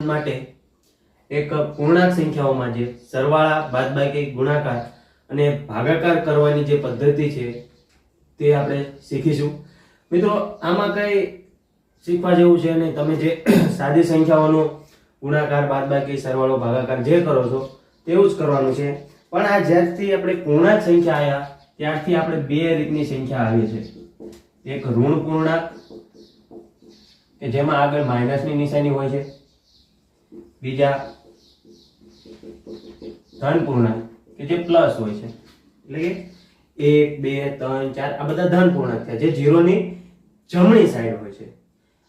માટે એક પૂર્ણાંક સંખ્યાઓમાં જે સરવાળા, બાદબાકી, ગુણાકાર અને ભાગાકાર કરવાની જે પદ્ધતિ છે તે આપણે શીખીશું. મિત્રો, આમાં કંઈ શીખવા જેવું છે અને તમે જે સાદી સંખ્યાઓનો ગુણાકાર, બાદબાકી, સરવાળો, ભાગાકાર જે કરો છો, તેવું જ કરવાનું છે. પણ આ જ્યારથી આપણે પૂર્ણાંક સંખ્યા આવ્યા ત્યારથી આપણે બે રીતની સંખ્યા આવી છે. એક ઋણ પૂર્ણાંક, કે જેમાં આગળ માઇનસની નિશાની હોય છે. બીજા ધન પૂર્ણાંક કે જે પ્લસ હોય છે. એટલે કે એક, બે, ત્રણ, ચાર, આ બધા ધન પૂર્ણાંક થયા જે જીરોની જમણી સાઈડ હોય છે.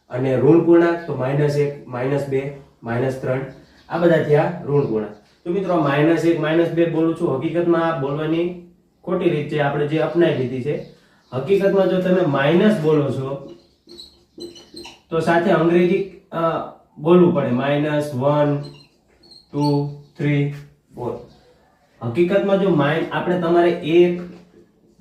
અને ઋણ પૂર્ણાંક તો માઇનસ એક માઇનસ બે માઇનસ ત્રણ, આ બધા થયા ઋણ પૂર્ણાંક તો મિત્રો માઇનસ એક માઇનસ બે બોલું છું. હકીકતમાં આ બોલવાની ખોટી રીત છે. આપણે જે અપનાવી લીધી છે. હકીકતમાં જો તમે માઇનસ બોલો છો, તો સાથે અંગ્રેજી બોલવું પડે. Minus one two three four હકીકતમાં જો માઇન આપણે તમારે એક,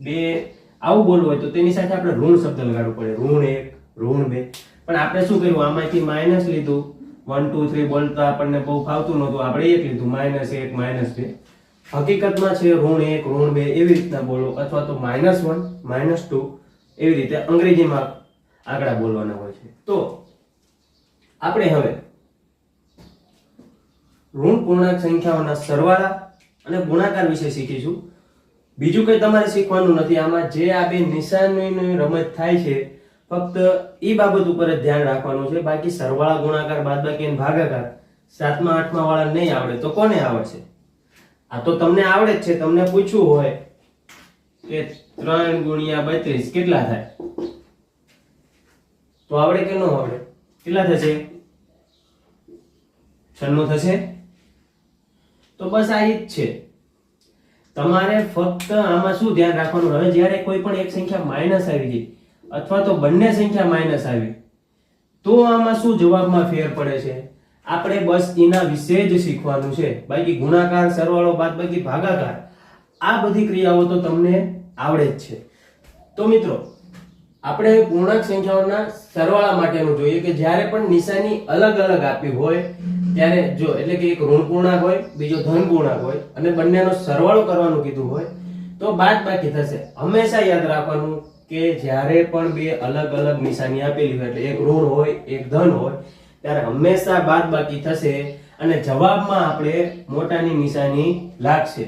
બે, આવું બોલવું હોય તો તેની સાથે આપણે ઋણ શબ્દ લગાડવો પડે. ઋણ એક, ઋણ બે. પણ આપણે શું કર્યું? આમાંથી માઇનસ લીધું. વન ટુ થ્રી બોલતા આપણને બહુ ફાવતું નહોતું. આપણે એક લીધું. માઇનસ એક માઇનસ બે. હકીકતમાં છે ઋણ એક, ઋણ બે એવી રીતના બોલો. અથવા તો માઇનસ વન માઇનસ ટુ એવી રીતે અંગ્રેજીમાં આંકડા બોલવાના હોય છે. તો આપણે હવે ઋણ પૂર્ણાંક સંખ્યાઓના સરવાળા અને ગુણાકાર વિશે શીખીશું. બીજું કંઈ તમારે શીખવાનું નથી. આમાં જે આ બે નિશાનીની રમત થાય છે, ફક્ત એ બાબત ઉપર જ ધ્યાન રાખવાનું છે. બાકી સરવાળા, ગુણાકાર, બાદબાકી અને ભાગાકાર સાતમા, આઠમા વાળા નહીં આવડે. તો કોને આવડશે? આ તો તમને આવડે જ છે. તમને પૂછવું હોય કે ત્રણ ગુણ્યા બત્રીસ કેટલા થાય? તો આવડે કે ન આવડે? કેટલા થશે? છન્નું થશે? તો બસ આ જ છે. તમારે ફક્ત આમાં શું ધ્યાન રાખવાનું? હવે જ્યારે કોઈ પણ એક સંખ્યા માઇનસ આવી ગઈ, અથવા તો બંને સંખ્યા માઇનસ આવી, તો આમાં શું જવાબમાં ફેર પડે છે? આપણે બસ એના વિશે જ શીખવાનું છે. બાકી ગુણાકાર, સરવાળો બાદ બાકી ભાગાકાર, આ બધી ક્રિયાઓ તો તમને આવડે જ છે. તો મિત્રો, આપણે પૂર્ણાંક સંખ્યાઓના સરવાળા માટેનું જોઈએ કે જ્યારે પણ નિશાની અલગ અલગ આપી હોય ત્યારે જો એટલે કે એક ઋણ પૂર્ણાંક હોય, બીજો ધન પૂર્ણાંક હોય, અને બંનેનો સરવાળો કરવાનું કીધું હોય, તો બાદ બાકી થશે. હંમેશા યાદ રાખવાનું કે જ્યારે પણ બે અલગ અલગ નિશાની આપેલી હોય, એટલે એક ઋણ હોય, એક ધન હોય, ત્યારે હંમેશા બાદ બાકી થશે અને જવાબમાં આપણે મોટાની નિશાની લાગશે.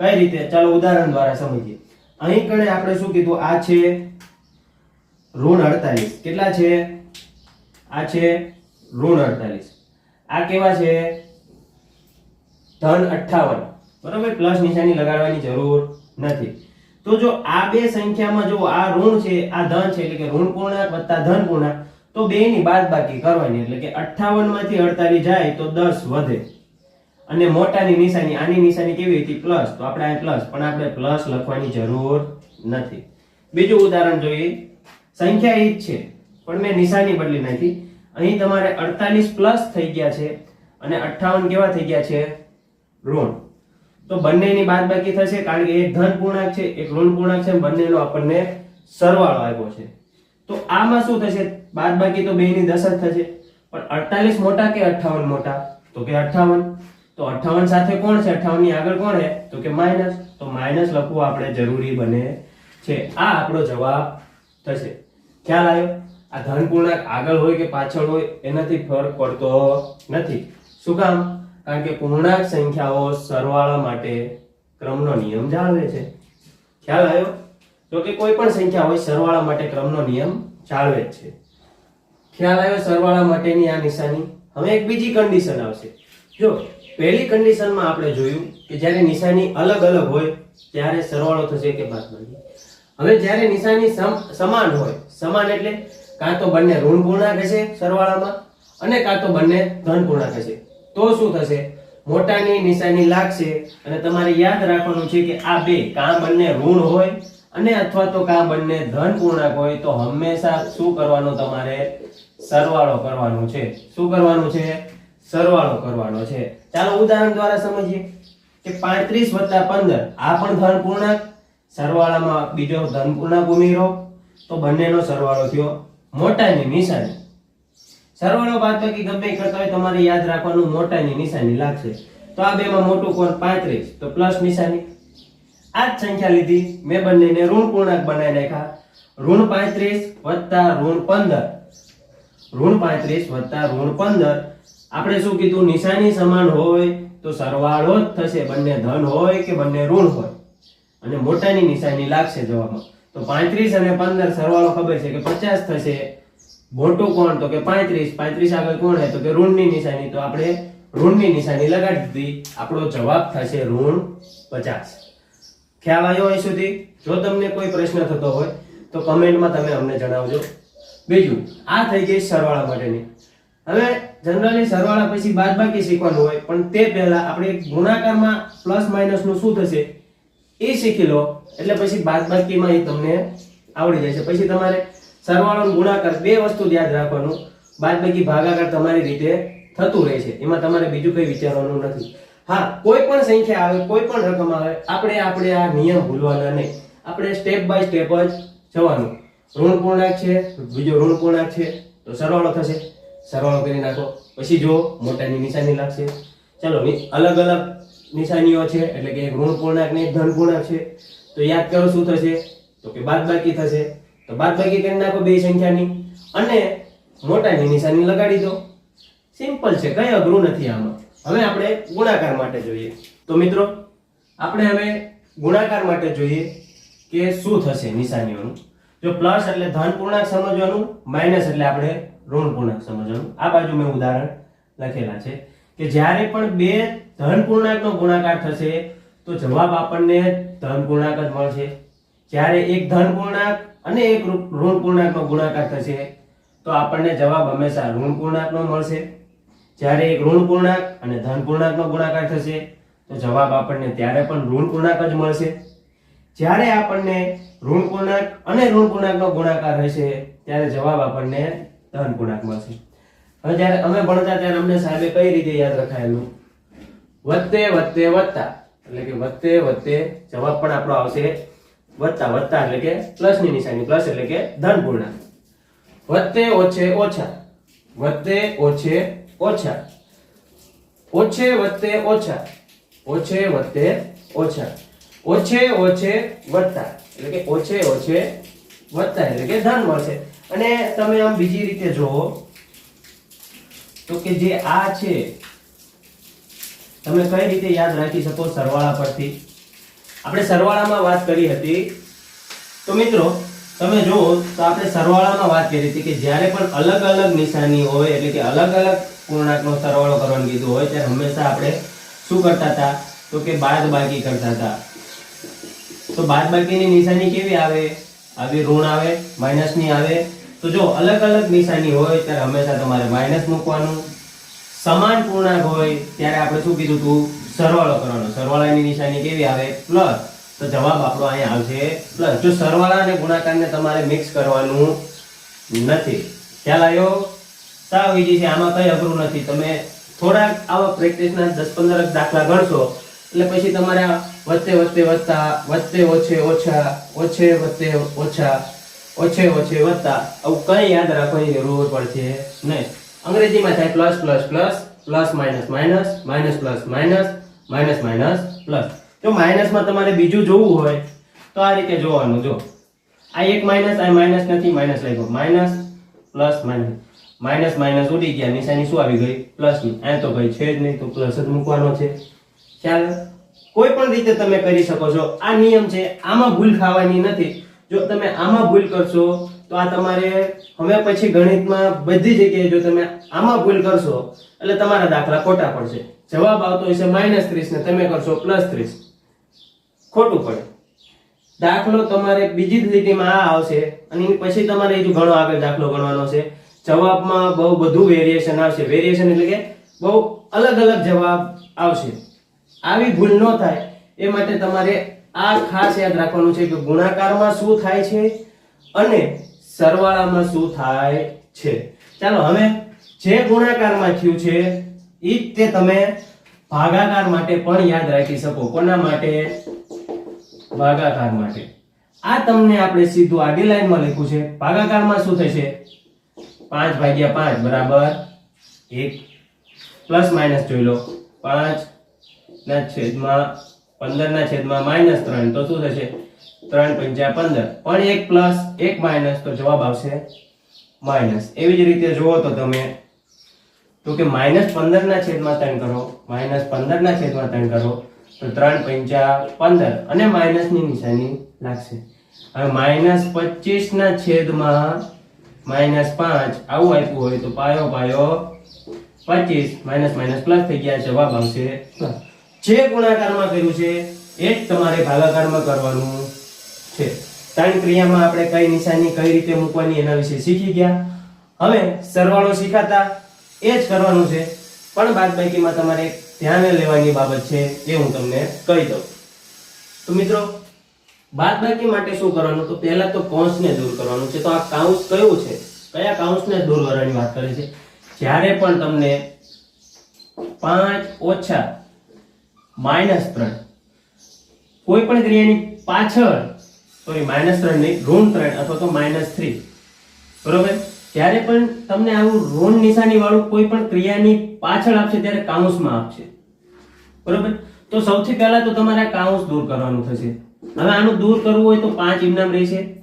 કઈ રીતે? ચાલો ઉદાહરણ દ્વારા સમજીએ. અહીં કણે આપણે શું કીધું? આ છે ઋણ અડતાલીસ. કેટલા છે? આ છે ઋણ અડતાલીસ. આ કેવા છે? ધન અઠ્ઠાવન. બરોબર? પ્લસ નિશાની લગાડવાની જરૂર નથી. તો જો આ બે સંખ્યામાં જો આ ઋણ છે, આ ધન છે, એટલે કે ઋણ પૂર્ણાંક વત્તા ધન પૂર્ણાંક તો બે ની બાદબાકી કરવાની. એટલે કે 58 માંથી 48 જાય તો 10 વધે. અને મોટાની નિશાની, આની નિશાની કેવી હતી? પ્લસ. તો આપણે આ પ્લસ. પણ આપણે પ્લસ લખવાની જરૂર નથી. બીજું ઉદાહરણ જોઈએ. સંખ્યા એ જ છે. પણ મેં નિશાની બદલી નાખી. અહીં તમારે 48 પ્લસ થઈ ગયા છે અને 58 કેવા થઈ ગયા છે? ઋણ. તો બંનેની બાદબાકી થશે કારણ કે એક ધન પૂર્ણાંક છે, એક ઋણ પૂર્ણાંક છે બંનેનો આપણને સરવાળો આપ્યો છે. તો આમાં શું થશે? બાદબાકી તો બેની દસ જ થશે. પણ 48 મોટા કે 58 મોટા? તો કે 58 તો 58 સાથે કોણ છે? 58 ની આગળ કોણ છે? તો કે માઇનસ. તો માઇનસ લખવું આપણે જરૂરી બને છે. આ આપણો જવાબ થશે. ખ્યાલ આવ્યો? આ ધન પૂર્ણાંક આગળ હોય કે પાછળ હોય, એનાથી ફરક પડતો નથી. શું કામ? કારણ કે પૂર્ણાંક સંખ્યાઓ સરવાળા માટે ક્રમનો નિયમ જાળવે છે. ખ્યાલ આવ્યો? તો કે કોઈ પણ સંખ્યા હોય, સરવાળા માટે ક્રમનો નિયમ જાળવે જ છે. ખ્યાલ આવ્યો સરવાળા માટેની આ નિશાની? હવે એક બીજી કન્ડિશન આવશે. જો, પહેલી કન્ડિશનમાં આપણે જોયું કે જ્યારે નિશાની અલગ અલગ હોય, ત્યારે સરવાળો થશે કે બાદબાકી. હવે જ્યારે નિશાની સમ- સમાન હોય, સમાન એટલે કાં તો બંને ઋણ પૂર્ણાંક હશે સરવાળામાં અને કાં તો બંને ધન પૂર્ણાંક હશે. તો શું થશે? મોટાની નિશાની લાગશે અને તમારે યાદ રાખવાનું છે કે આ બે કાં બંને ઋણ હોય અને અથવા તો કાં બંને ધન પૂર્ણાંક હોય, તો હંમેશા શું કરવાનો તમારે? સરવાળો કરવાનો છે. શું કરવાનું છે? સરવાળો કરવાનો છે. ચાલો ઉદાહરણ દ્વારા સમજીએ કે 35 વત્તા પંદર, આ પણ ધન પૂર્ણાંક. સરવાળામાં બીજો ધન પૂર્ણાંક ઉમેરો, તો બંનેનો સરવાળો થયો મોટાની નિશાની. સરવાળો બાદબાકી ગમે કરતા હોય તમારે યાદ રાખવાનું મોટાની નિશાની લાગશે. તો આ બેમાં મોટું કોણ? પાંત્રીસ. તો પ્લસ નિશાની. આ જ સંખ્યા લીધી. મેં બંનેને ઋણ પૂર્ણાંક બનાવી નાખ્યા. ઋણ પાંત્રીસ વત્તા ઋણ પંદર. ઋણ પાંત્રીસ વત્તા ઋણ પંદર. આપણે શું કીધું? નિશાની સમાન હોય તો સરવાળો જ થશે. બંને ધન હોય કે બંને ઋણ હોય. અને મોટાની નિશાની લાગશે જવાબમાં. તો પાંત્રીસ અને પંદર સરવાળો ખબર છે કે પચાસ થશે. મોટું કોણ? તો કે પાંત્રીસ. પાંત્રીસ આગળ કોણ હે? તો કે ઋણની નિશાની. તો આપણે ઋણની નિશાની લગાડી દીધી. આપણો જવાબ થશે ઋણ પચાસ. ખ્યાલ આવ્યો અહીં સુધી? જો તમને કોઈ પ્રશ્ન થતો હોય, તો કમેન્ટમાં તમે અમને જણાવજો. બીજું, આ થઈ ગઈ સરવાળા માટેની. હવે જનરલી સરવાળા પછી બાદબાકી શીખવાનું હોય, પણ તે પહેલા આપણે ગુણાકારમાં પ્લસ માઇનસનું શું થશે? એ શીખી લો. એટલે પછી બાદબાકીમાં એ તમને આવડી જશે પછી તમારે સરવાળો ગુણાકાર બે વસ્તુ યાદ રાખવાનું. બાદબાકી ભાગાકાર તમારી રીતે થતું રહે છે. એમાં તમારે બીજું કંઈ વિચારવાનું નથી. હા, કોઈ પણ સંખ્યા આવે, કોઈ પણ રકમ આવે, આપણે આપણે આ નિયમ ભૂલવાના નહીં. આપણે સ્ટેપ બાય સ્ટેપ જ જવાનું. ઋણ પૂર્ણાંક છે, બીજો ઋણ પૂર્ણાંક છે, તો સરવાળો થશે. સરવાળો કરી નાખો. પછી જો મોટાની નિશાની લાગશે. ચલો અલગ અલગ નિશાનીઓ છે, એટલે કે એક ઋણ પૂર્ણાંક ને ધન પૂર્ણાંક છે. તો યાદ કરો શું થશે? તો કે બાદબાકી થશે. તો બાદબાકી કરી નાખો બે સંખ્યાની. અને મોટાની નિશાની લગાડી દો. સિમ્પલ છે, કઈ અઘરું નથી આમાં. હવે આપણે ગુણાકાર માટે જોઈએ. તો મિત્રો, આપણે હવે ગુણાકાર માટે જોઈએ કે શું થશે નિશાનીઓનું. જો પ્લસ એટલે ધન પૂર્ણાંક સમજવાનું, માઇનસ એટલે આપણે ઋણ પૂર્ણાંક સમજવાનું. આ બાજુ મેં ઉદાહરણ લખેલા છે. કે જ્યારે પણ બે ધન પૂર્ણાંકનો ગુણાકાર થશે, તો જવાબ આપણને ધન પૂર્ણાંક જ મળશે. જ્યારે એક ધન પૂર્ણાંક અને એક ઋણ પૂર્ણાંકનો ગુણાકાર થશે, તો આપણને જવાબ હંમેશા ઋણ પૂર્ણાંકનો મળશે. જ્યારે એક ઋણ પૂર્ણાંક અને ધન પૂર્ણાંકનો ગુણાકાર થશે, તો જવાબ આપણને ત્યારે પણ ઋણ પૂર્ણાંક જ મળશે. જ્યારે આપણને ઋણ પૂર્ણાંક અને ઋણ પૂર્ણાંકનો ગુણાકાર હશે, ત્યારે જવાબ આપણને ધન પૂર્ણાંક મળશે. હવે જ્યારે અમે ભણતા ત્યારે અમને સાહેબે કઈ રીતે યાદ રખાયેલું? વધતે વધતે વધતા. એટલે કે વધતે વધતે જવાબ પણ આપણો આવશે વધતા વધતા એટલે કે પ્લસની નિશાની. પ્લસ એટલે કે ધન પૂર્ણાંક વધતે ઓછે ઓછા. વધતે ઓછે ઓછા. ઓછે વધતે ઓછા. ઓછે વધતે ઓછા. ઓછે ઓછે વધતા. એટલે કે ઓછે ઓછે વધતા. એટલે કે ધન મળશે. અને તમે આમ બીજી રીતે જોવો તો કે જે આ છે તમે કઈ રીતે યાદ રાખી શકો સરવાળા પરથી? આપણે સરવાળામાં વાત કરી હતી. તો મિત્રો, તમે જુઓ, તો આપણે સરવાળામાં વાત કરી હતી કે જ્યારે પણ અલગ અલગ નિશાની હોય, એટલે કે અલગ અલગ પૂર્ણાંકનો સરવાળો કરવાનું કીધું હોય, ત્યારે હંમેશા આપણે શું કરતા હતા? તો કે બાદબાકી કરતા હતા. તો બાદબાકીની નિશાની કેવી આવે? આવી ઋણ આવે માઇનસની આવે તો જો અલગ અલગ નિશાની હોય, ત્યારે હંમેશા તમારે માઇનસ મૂકવાનું. સમાન પૂર્ણાંક હોય, ત્યારે આપણે શું કીધું તું? સરવાળો કરવાનો. સરવાળાની નિશાની કેવી આવે? પ્લસ તો જવાબ આપણો અહીંયા આવશે પ્લસ જો સરવાળા અને ગુણાકારને તમારે મિક્સ કરવાનું નથી. ખ્યાલ આવ્યો? સાવ ઈજી છે. આમાં કંઈ અઘરું નથી. તમે થોડાક આવા પ્રેક્ટિસના દસ પંદર દાખલા ગણશો એટલે પછી તમારે વચ્ચે વચ્ચે વધતા વચ્ચે ઓછે ઓછા, ઓછે વચ્ચે ઓછા ઓછે ઓછે વત્તા આવું કઈ યાદ રાખવાની જરૂર પડશે નહીં. અંગ્રેજીમાં થાય plus plus plus plus minus minus minus plus minus minus minus plus જો માઇનસમાં તમારે બીજું જોવું હોય, તો આ રીતે જોવાનું, જો. આ એક માઇનસ આ માઇનસ નથી માઇનસ લખ્યો minus plus minus minus minus ઉડી ગયા, નિશાની શું આવી ગઈ? પ્લસની. આ તો ભાઈ છે જ નહીં, તો પ્લસ જ મૂકવાનો છે. ખ્યાલ કોઈ પણ રીતે તમે કરી શકો છો. આ નિયમ છે, આમાં ભૂલ ખાવાની નથી. જો તમે આમાં ભૂલ કરશો, તો આ તમારે હવે પછી ગણિતમાં બધી જગ્યાએ જો તમે આમાં ભૂલ કરશો, એટલે તમારા દાખલા ખોટા પડશે. જવાબ આવતો હશે માઇનસ ત્રીસ ને તમે કરશો પ્લસ ત્રીસ. ખોટું પડે. દાખલો તમારે બીજી જ લીટીમાં આ આવશે, અને પછી તમારે હજુ ઘણો આગળ દાખલો ગણવાનો છે. જવાબમાં બહુ બધું વેરિએશન આવશે. વેરિએશન એટલે કે બહુ અલગ અલગ જવાબ આવશે. આવી ભૂલ ન થાય. એ માટે તમારે આ ખાસ યાદ રાખવાનું છે કે ગુણાકારમાં શું થાય છે અને સરવાળામાં શું થાય છે. ચાલો, હવે જે ગુણાકારમાં થયું છે જ તે તમે ભાગાકાર માટે પણ યાદ રાખી શકો. કોના માટે? ભાગાકાર માટે. આ તમને આપણે સીધું આડી લાઈનમાં લખ્યું છે. ભાગાકારમાં શું થશે? પાંચ ભાગ્યા પાંચ, બરાબર? એક પ્લસ માઇનસ જોઈ લો. પાંચ ના છેદમાં પંદર ના છેદમાં માઇનસ ત્રણ. તો શું થશે? ત્રણ પંચા પંદર. પણ એક પ્લસ એક માઇનસ તો જવાબ આવશે માઇનસ. એવી જ રીતે જુઓ તો તમે. તો કે માઇનસ પંદર ના છેદમાં ત્રણ કરો. માઇનસ પંદર ના છેદમાં ત્રણ કરો. તો ત્રણ પંચા પંદર. અને માઇનસની નિશાની લાગશે. હવે માઇનસ પચીસ ના છેદમાં માઇનસ પાંચ આવું આપ્યું હોય તો પાયો પાયો પચીસ. માઇનસ માઇનસ પ્લસ થઈ ગયા, જવાબ આવશે plus. જે ગુણાકારમાં કર્યું છે, એ જ તમારે ભાગાકારમાં કરવાનું છે. ત્રણ ક્રિયામાં આપણે કઈ નિશાની કઈ રીતે મૂકવાની એના વિશે શીખી ગયા. હવે સરવાળો શીખાતા એ જ કરવાનું છે. પણ બાદબાકીમાં તમારે ધ્યાને લેવાની બાબત છે એ હું તમને કહી દઉં. તો મિત્રો બાદબાકી માટે શું કરવાનું? તો પહેલા તો કૌંસને દૂર કરવાનું છે. તો આ કાઉન્સ કયું છે? કયા કાઉન્સને દૂર કરવાની વાત કરે છે? જ્યારે પણ તમને પાંચ ઓછા માઇનસ ત્રણ. કોઈ પણ ક્રિયાની પાછળ સોરી માઇનસ ત્રણ નહીં, ઋણ ત્રણ અથવા તો માઇનસ થ્રી. બરોબર? જ્યારે પણ તમને આવું ઋણ નિશાની વાળું કોઈ પણ ક્રિયાની પાછળ આપશે, ત્યારે કાઉન્સમાં આપશે. બરોબર? તો સૌથી પહેલા તો તમારે કાઉન્સ દૂર કરવાનું થશે. હવે આનું દૂર કરવું હોય તો પાંચ ઇનામ રહેશે.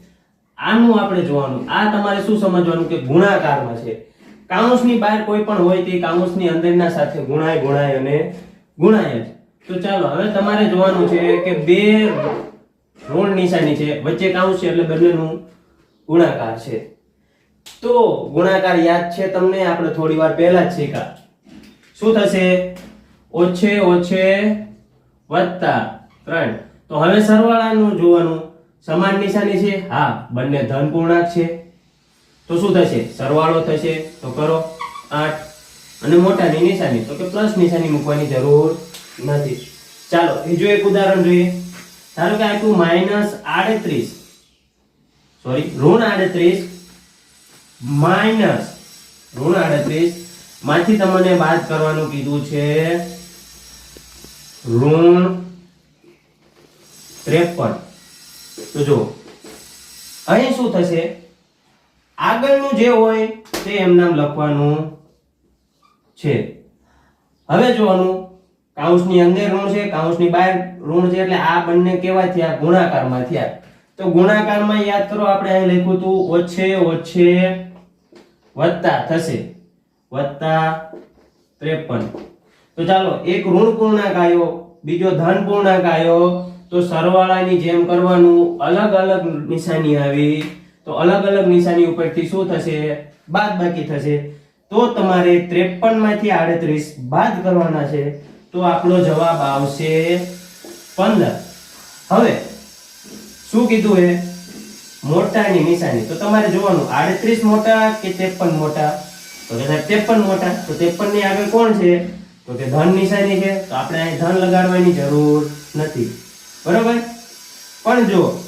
આનું આપણે જોવાનું. આ તમારે શું સમજવાનું કે ગુણાકારમાં છે. કાઉન્સની બહાર કોઈ પણ હોય તે કાઉન્સની અંદરના સાથે ગુણાય ગુણાય અને ગુણાય જ. તો ચાલો, હવે તમારે જોવાનું છે કે બે ઋણ નિશાની છે. વચ્ચે કાઉન્સ છે એટલે બંનેનું ગુણાકાર છે. તો ગુણાકાર યાદ છે તમને? આપણે થોડી વાર પહેલા જ શીખા શું થશે? ઓછે ઓછે, વત્તા ત્રણ. તો હવે સરવાળાનું જોવાનું. સમાન નિશાની છે? હા, બંને ધન પૂર્ણાંક છે. તો શું થશે? સરવાળો થશે. તો કરો આઠ. અને મોટાની નિશાની, તો કે પ્લસ નિશાની મૂકવાની જરૂર નથી. ચાલો બીજું એક ઉદાહરણ જોઈએ. ધારો કે આપ્યું માઇનસ આડત્રીસ. સોરી, ઋણ આડત્રીસ માઇનસ ઋણ આડત્રીસ. માંથી તમને બાદ કરવાનું કીધું છે ઋણ ત્રેપન. તો જો અહીં શું થશે? આગળનું જે હોય તે એમ નામ લખવાનું છે. હવે જોવાનું કાઉન્સની અંદર ઋણ છે કાઉન્સની બહાર ઋણ છે એટલે આ બંને કેવા થયા ગુણાકારમાં થયા તો ગુણાકારમાં યાદ કરો, આપણે અહીં લખ્યું હતું, ઓછે ઓછે વત્તા થશે. વત્તા ત્રેપન. તો ચાલો, એક ઋણ પૂર્ણાંક આવ્યો, બીજો ધન પૂર્ણાંક આવ્યો, તો સરવાળાની જેમ કરવાનું અલગ અલગ નિશાની આવી. તો અલગ અલગ નિશાની ઉપરથી શું થશે? બાદ બાકી થશે. તો તમારે 53 માંથી આડત્રીસ બાદ કરવાના છે. તો આપણો જવાબ આવશે પંદર. હવે, શું કીધું એ? મોટાની નિશાની. તો તમારે જોવાનું, આડત્રીસ મોટા કે ત્રેપન મોટા? તો કે ત્રેપન મોટા. તો ત્રેપનની આગળ કોણ છે? તો કે ધન નિશાની છે. તો આપણે અહીં ધન લગાડવાની જરૂર નથી. બરોબર? પણ જો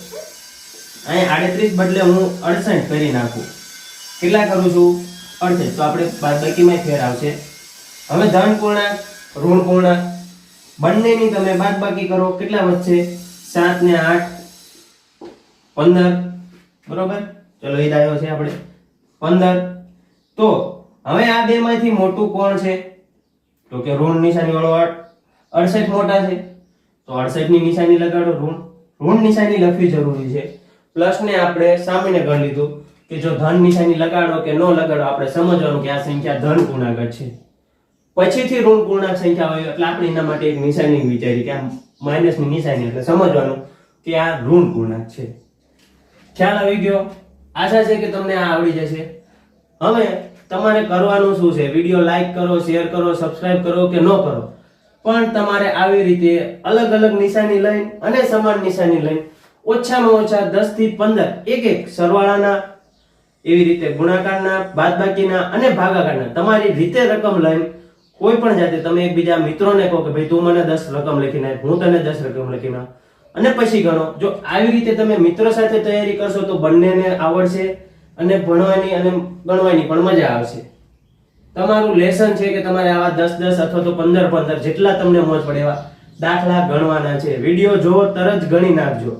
અહીં આડત્રીસ બદલે હું અડસઠ કરી નાખું. કેટલા કરું છું? અડસઠ. તો આપણે બાદબાકીમાં ફેર આવશે. હવે ધન પૂર્ણાંક ઋણ પૂર્ણાંક બંનેની તમે બાદબાકી કરો. કેટલા વધશે? સાત ને આઠ. પંદર. બરોબર? ચલો, એ દાયો છે આપણે. પંદર. તો હવે આ બેમાંથી મોટું કોણ છે? તો કે ઋણ નિશાની વાળો અડસઠ મોટા છે. તો અડસઠની નિશાની લગાડો, ઋણ. ઋણ નિશાની લખવી જરૂરી છે. પ્લસને આપણે સામેને ગણ લીધું કે જો ધન નિશાની લગાડો કે ન લગાડો, આપણે સમજવાનું કે આ સંખ્યા ધન પૂર્ણાંક છે. પછીથી ઋણ પૂર્ણાંક સંખ્યા હોય, એટલે આપણે એના માટે એક નિશાની વિચારી કે આ માઇનસની નિશાની, એટલે સમજવાનું કે આ ઋણ પૂર્ણાંક છે. ખ્યાલ આવી ગયો? આશા છે કે તમને આ આવડી જશે. હવે તમારે કરવાનું શું છે? વીડિયો લાઈક કરો, શેર કરો, સબસ્ક્રાઇબ કરો કે ન કરો? પણ તમારે આવી રીતે અલગ અલગ નિશાની લઈને અને સમાન નિશાની લઈને ઓછામાં ઓછા દસથી પંદર, એક એક સરવાળાના, એવી રીતે ગુણાકારના, બાદબાકીના અને ભાગાકારના તમારી રીતે રકમ લઈને કોઈ પણ જાતે તમે એકબીજા મિત્રોને કહો કે ભાઈ, તું મને દસ રકમ લખી નાખ હું તને દસ રકમ લખી નાખ અને પછી ગણો. જો આવી રીતે તમે મિત્રો સાથે તૈયારી કરશો તો બંનેને આવડશે અને ભણવાની અને ગણવાની પણ મજા આવશે. તમારું લેસન છે કે તમારે આવા દસ દસ અથવા તો પંદર પંદર જેટલા તમને મોજ પડે એવા દાખલા ગણવાના છે. વીડિયો જોવો તરત ગણી નાખજો.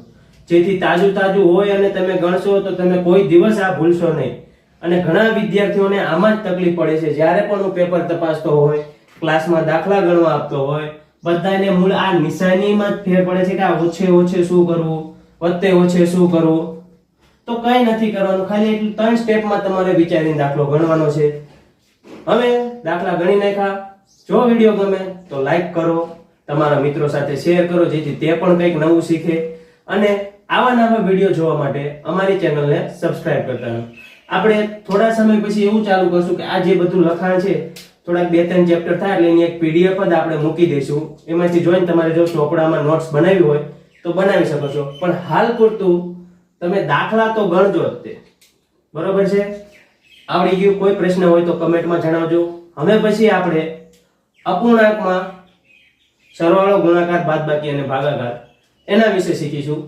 જેથી તાજું તાજું હોય અને તમે ગણશો તો તમે કોઈ દિવસ આ ભૂલશો નહીં. અને ઘણા વિદ્યાર્થીઓને આમાં જ તકલીફ પડે છે. જ્યારે પણ હું પેપર તપાસતો હોય, ક્લાસમાં દાખલા ગણવા આપતો હોય, બધાને મૂળ આ નિશાનીમાં જ ફેર પડે છે કે આ ઓછે ઓછે શું કરવું વત્તે ઓછે શું કરવું. તો કઈ નથી કરવાનું. ખાલી એટલું ત્રણ સ્ટેપમાં તમારે વિચારીને દાખલો ગણવાનો છે. હવે દાખલા ગણી નાખ્યા. જો વીડિયો ગમે તો લાઈક કરો, તમારા મિત્રો સાથે શેર કરો, જેથી તે પણ કંઈક નવું શીખે. અને આવા નવા વીડિયો જોવા માટે અમારી ચેનલને સબસ્ક્રાઇબ કરતા આપણે થોડા સમય પછી એવું ચાલુ કરશું કે આ જે બધું લખાણ છે, થોડાક બે ત્રણ ચેપ્ટર થાય એટલે એની એક પીડીએફ જ આપણે મૂકી દઈશું. એમાંથી જોઈને તમારે જો ચોપડામાં નોટ્સ બનાવી હોય તો બનાવી શકો છો. પણ હાલ પૂરતું તમે દાખલા તો ગણજો જ તે. બરોબર છે? આવડી ગયું? કોઈ પ્રશ્ન હોય તો કમેન્ટમાં જણાવજો. હવે પછી આપણે અપૂર્ણાંકમાં સરવાળો ગુણાકાર બાદબાકી અને ભાગાકાર. એના વિશે શીખીશું.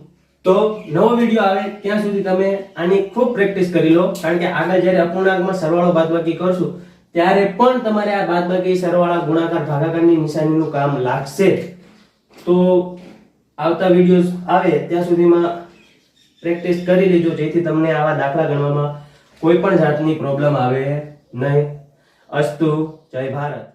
તો નવો વીડિયો આવે ત્યાં સુધી તમે આની ખૂબ પ્રેક્ટિસ કરી લો. કારણ કે આગળ જ્યારે અપૂર્ણાંકમાં સરવાળો બાદબાકી કરશું, ત્યારે પણ તમારે આ બાદબાકી સરવાળા ગુણાકાર ભાગાકારની નિશાનીનું કામ લાગશે. તો આવતા વિડીયોઝ આવે ત્યાં સુધીમાં પ્રેક્ટિસ કરી લેજો, જેથી તમને આવા દાખલા ગણવામાં કોઈ પણ જાતની પ્રોબ્લેમ આવે નહીં. અસ્તુ, જય ભારત.